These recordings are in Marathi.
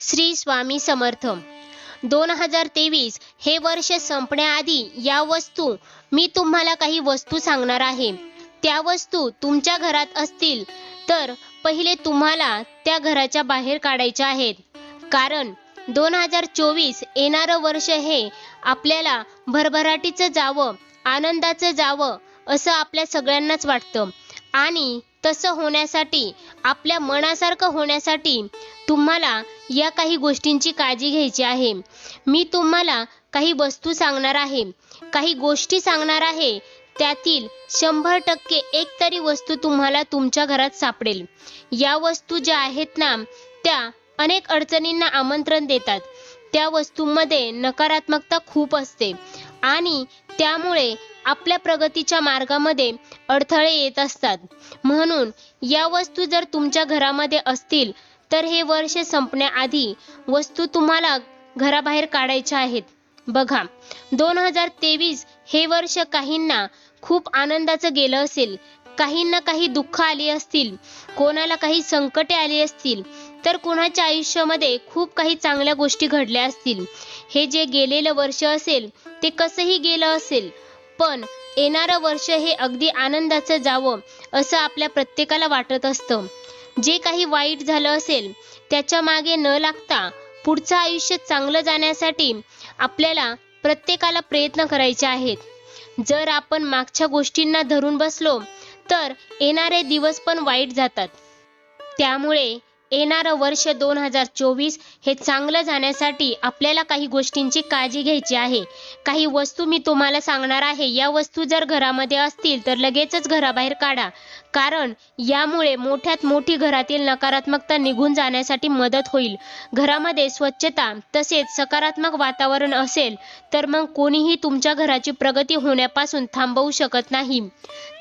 श्री स्वामी समर्थ. दोन हजार तेवीस हे वर्ष संपण्याआधी या वस्तू मी तुम्हाला काही वस्तू सांगणार आहे. त्या वस्तू तुमच्या घरात असतील तर पहिले तुम्हाला त्या घराच्या बाहेर काढायच्या आहेत. कारण दोन हजार चोवीस येणारं वर्ष हे आपल्याला भरभराटीचं जावं आनंदाचं जावं असं आपल्या सगळ्यांनाच वाटतं. आणि तसं होण्यासाठी आपल्या मनासारखं होण्यासाठी तुम्हाला या काही गोष्टींची काळजी घ्यायची आहे. मी तुम्हाला काही वस्तू सांगणार आहे. काही गोष्टी सांगणार आहे. त्यातील शंभर टक्के एक तरी वस्तू तुम्हाला तुमच्या घरात सापडेल. या वस्तू ज्या आहेत ना त्या अनेक अडचणींना आमंत्रण देतात. त्या वस्तूंमध्ये नकारात्मकता खूप असते. आणि त्यामुळे आपल्या प्रगतीच्या मार्गामध्ये अडथळे येत असतात. म्हणून या वस्तू जर तुमच्या घरामध्ये असतील तर हे वर्ष संपण्याआधी वस्तू तुम्हाला घराबाहेर काढायच्या आहेत. बघा दोन हजार तेवीस हे वर्ष काहींना खूप आनंदाचं गेलं असेल. काहींना काही दुःख आली असतील कोणाला काही संकटे आली असतील तर कोणाच्या आयुष्यामध्ये खूप काही चांगल्या गोष्टी घडल्या असतील. हे जे गेलेलं वर्ष असेल ते कसंही गेलं असेल पण येणारं वर्ष हे अगदी आनंदाचं जावं असं आपल्या प्रत्येकाला वाटत असतं. जे काही वाईट झालं असेल त्याच्यामागे न लागता पुढचं आयुष्य चांगलं जाण्यासाठी आपल्याला प्रत्येकाला प्रयत्न करायचे आहेत. जर आपण मागच्या गोष्टींना धरून बसलो तर येणारे दिवस पण वाईट जातात. त्यामुळे येणारं वर्ष दोन हजार चोवीस हे चांगलं जाण्यासाठी आपल्याला काही गोष्टींची काळजी घ्यायची आहे. काही वस्तू मी तुम्हाला सांगणार आहे. या वस्तू जर घरामध्ये असतील तर लगेचच घराबाहेर काढा. कारण यामुळे मोठ्यात मोठी घरातील नकारात्मकता निघून जाण्यासाठी मदत होईल. घरामध्ये स्वच्छता तसेच सकारात्मक वातावरण असेल तर मग कोणीही तुमच्या घराची प्रगती होण्यापासून थांबवू शकत नाही.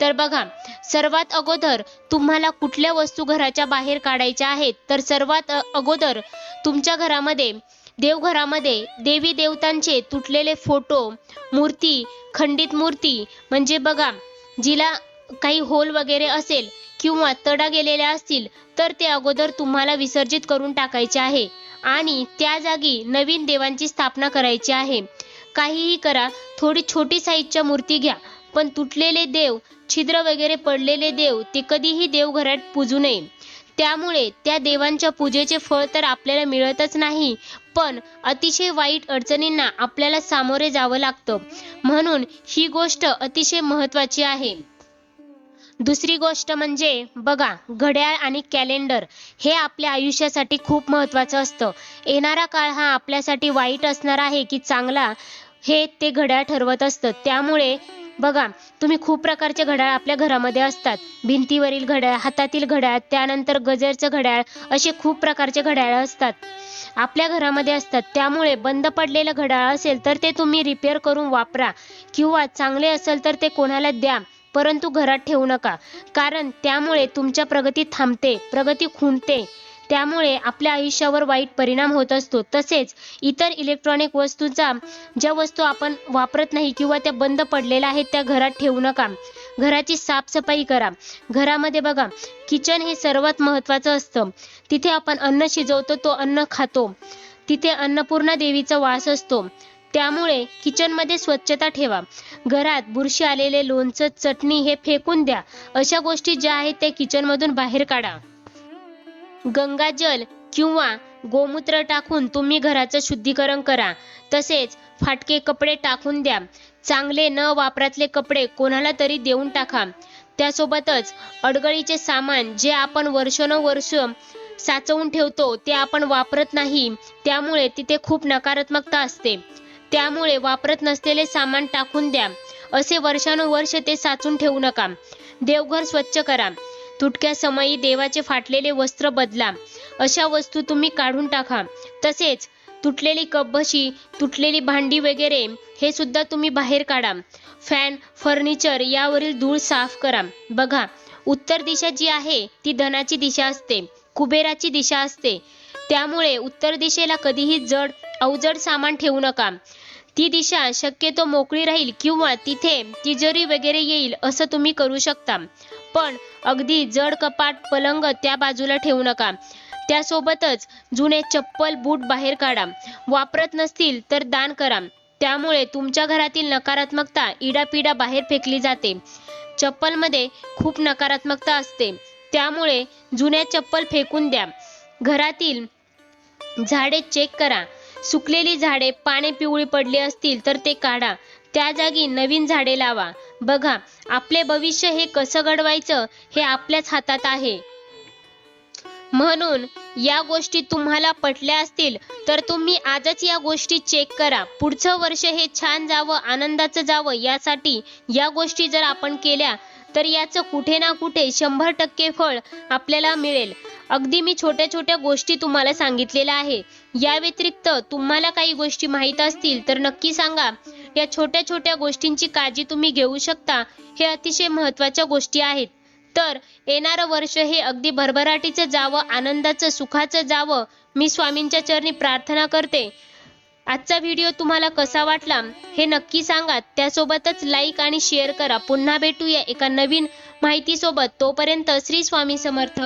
तर बघा सर्वात अगोदर तुम्हाला कुठल्या वस्तू घराच्या बाहेर काढायच्या आहेत? तर सर्वात अगोदर तुमच्या घरामध्ये देवघरामध्ये देवी देवतांचे तुटलेले फोटो मूर्ती खंडित मूर्ती म्हणजे बघा जिला काही होल वगैरे असेल किंवा तडा गेलेल्या असतील तर ते अगोदर तुम्हाला विसर्जित करून टाकायचे आहे. आणि त्या जागी नवीन देवांची स्थापना करायची आहे. काहीही करा थोडी छोटी साईजच्या मूर्ती घ्या पण तुटलेले देव छिद्र वगैरे पडलेले देव ते कधीही देवघरात पूजू नये. त्यामुळे त्या देवांच्या पूजेचे फळ तर आपल्याला मिळतच नाही पण अतिशय वाईट अडचणींना आपल्याला सामोरे जावं लागतं. म्हणून ही गोष्ट अतिशय महत्वाची आहे. दुसरी गोष्ट म्हणजे बघा घड्याळ आणि कॅलेंडर हे आपल्या आयुष्यासाठी खूप महत्वाचं असतं. येणारा काळ हा आपल्यासाठी वाईट असणार आहे की चांगला हे ते घड्याळ ठरवत असतं. त्यामुळे बघा तुम्ही खूप प्रकारचे घड्याळ आपल्या घरामध्ये असतात. भिंतीवरील घड्याळ हातातील घड्याळ त्यानंतर गजरचं घड्याळ असे खूप प्रकारचे घड्याळ असतात. आपल्या घरामध्ये असतात. त्यामुळे बंद पडलेलं घड्याळ असेल तर ते तुम्ही रिपेअर करून वापरा. किंवा चांगले असेल तर ते कोणाला द्या. परंतु घरात ठेवू नका. कारण त्यामुळे तुमच्या प्रगती थांबते प्रगती खुंटते. त्यामुळे आपल्या आयुष्यावर वाईट परिणाम होत असतो. तसेच इतर इलेक्ट्रॉनिक वस्तूंचा ज्या वस्तू आपण वापरत नाही किंवा त्या बंद पडलेल्या आहेत त्या घरात ठेवू नका. घराची साफसफाई करा. घरामध्ये बघा किचन हे सर्वात महत्त्वाचं असतं. तिथे आपण अन्न शिजवतो तो अन्न खातो. तिथे अन्नपूर्णा देवीचा वास असतो. त्यामुळे किचनमध्ये स्वच्छता ठेवा. घरात बुरशी आलेले लोणचं चटणी हे फेकून द्या. अशा गोष्टी ज्या आहेत त्या किचनमधून बाहेर काढा. गंगाजल किंवा गोमूत्र टाकून तुम्ही घराचं शुद्धीकरण करा. तसेच फाटके कपडे टाकून द्या. चांगले न वापरातले कपडे कोणाला तरी देऊन टाका. त्यासोबतच अडगळीचे सामान जे आपण वर्षानुवर्ष साचवून ठेवतो ते आपण वापरत नाही. त्यामुळे तिथे खूप नकारात्मकता असते. त्यामुळे वापरत नसलेले सामान टाकून द्या. असे वर्षानुवर्ष ते साचून ठेवू नका. देवघर स्वच्छ करा. तुटक्या समयी देवाचे फाटलेले वस्त्र बदला. अशा वस्तू तुम्ही काढून टाका. तसेच तुटलेली कपबशी तुटलेली भांडी वगैरे हे सुद्धा तुम्ही बाहेर काढा. फॅन फर्निचर यावरील धूळ साफ करा. बघा उत्तर दिशा जी आहे ती धनाची दिशा असते कुबेराची दिशा असते. त्यामुळे उत्तर दिशेला कधीही जड अवजड सामान ठेवू नका. ती दिशा शक्यतो मोकळी राहील किंवा तिथे तिजोरी वगैरे येईल असं तुम्ही करू शकता. पण अगदी जड कपाट पलंग त्या बाजूला ठेवू नका. त्यासोबतच जुने चप्पल बूट बाहेर काढा. वापरत नसतील तर दान करा. त्यामुळे तुमच्या घरातील नकारात्मकता इडापिडा बाहेर फेकली जाते. चप्पलमध्ये खूप नकारात्मकता असते. त्यामुळे जुन्या चप्पल फेकून द्या. घरातील झाडे चेक करा. सुकलेली झाडे पाने पिवळी पडली असतील तर ते काढा. त्या जागी नवीन झाडे लावा. बघा आपले भविष्य हे कसं घडवायचं हे आपल्याच हातात आहे. म्हणून या गोष्टी तुम्हाला पटल्या असतील तर तुम्ही आजच या गोष्टी चेक करा. पुढचं वर्ष हे छान जावं आनंदाचं जावं यासाठी या गोष्टी जर आपण केल्या तर याचं कुठे ना कुठे शंभर टक्के फळ आपल्याला मिळेल. अगदी मी छोट्या छोट्या गोष्टी तुम्हाला सांगितलेल्या आहे. या व्यतिरिक्त तुम्हाला काही गोष्टी माहीत असतील तर नक्की सांगा. या छोट्या छोट्या गोष्टींची काळजी तुम्ही घेऊ शकता. हे अतिशय महत्त्वाच्या गोष्टी आहेत. तर येणारं वर्ष हे अगदी भरभराटीचं जावं आनंदाचं सुखाचं जावं. मी स्वामींच्या चरणी प्रार्थना करते. आजचा व्हिडिओ तुम्हाला कसा वाटला हे नक्की सांगा. त्यासोबतच लाईक आणि शेअर करा. पुन्हा भेटूया एका नवीन माहितीसोबत. तोपर्यंत श्री स्वामी समर्थ.